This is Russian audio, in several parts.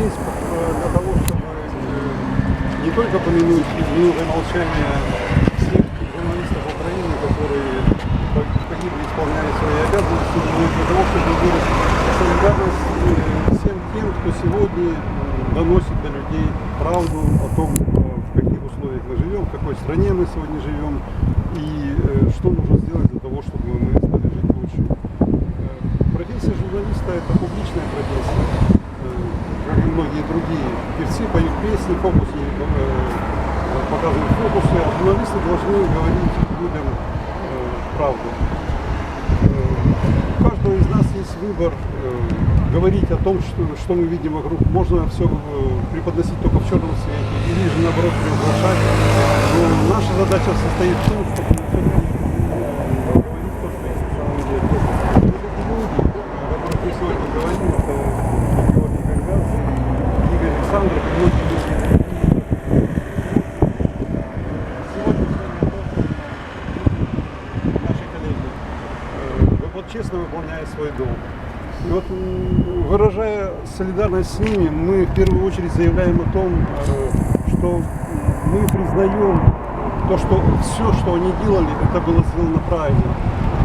здесь э, для того, чтобы э, не только помянуть минутой молчания всех журналистов Украины, которые погибли, исполняли свои обязанности, но и для того, чтобы выразить солидарность э, всем тем, кто сегодня доносит до людей правду о том, в каких условиях мы живем, в какой стране мы сегодня живем и что нужно сделать для того, чтобы мы стали жить лучше. Профессия журналиста – это публичная профессия, многие другие. Певцы поют песни, фокусники э, показывают фокусы, а журналисты должны говорить людям э, правду. Э, У каждого из нас есть выбор говорить о том, что, что мы видим вокруг. Можно все преподносить только в черном свете, или же наоборот приукрашать. Но наша задача состоит в том, чтобы говорить то, что есть на самом деле. Люди, о которых мы сегодня говорим, это Георгий Кагаз и Игорь Александров, и многие другие. Сегодня наши коллеги э, вот честно выполняя свой долг. И вот выражая солидарность с ними, мы в первую очередь заявляем о том, э, что мы признаем то, что все, что они делали, это было сделано правильно.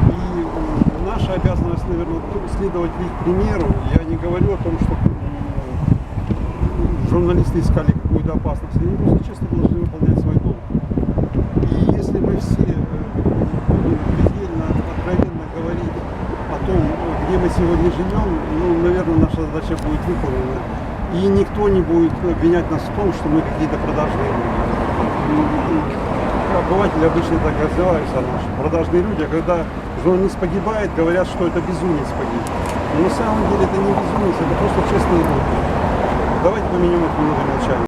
И наша обязанность, наверное, следовать их примеру. Я не говорю о том, что журналисты искали какую-то опасность. Они просто честно должны выполнять свой долг. И если мы все э, будем предельно, откровенно говорить о том, где мы сегодня живем, ну, наверное, наша задача будет выполнена. И никто не будет обвинять нас в том, что мы какие-то продажные люди. М, Обыватели обычно так нас, что продажные люди, а когда журналист погибает, говорят, что это безумец погиб. Но на самом деле это не безумец, это просто честные люди. Давайте поменяем эту минуту молчания.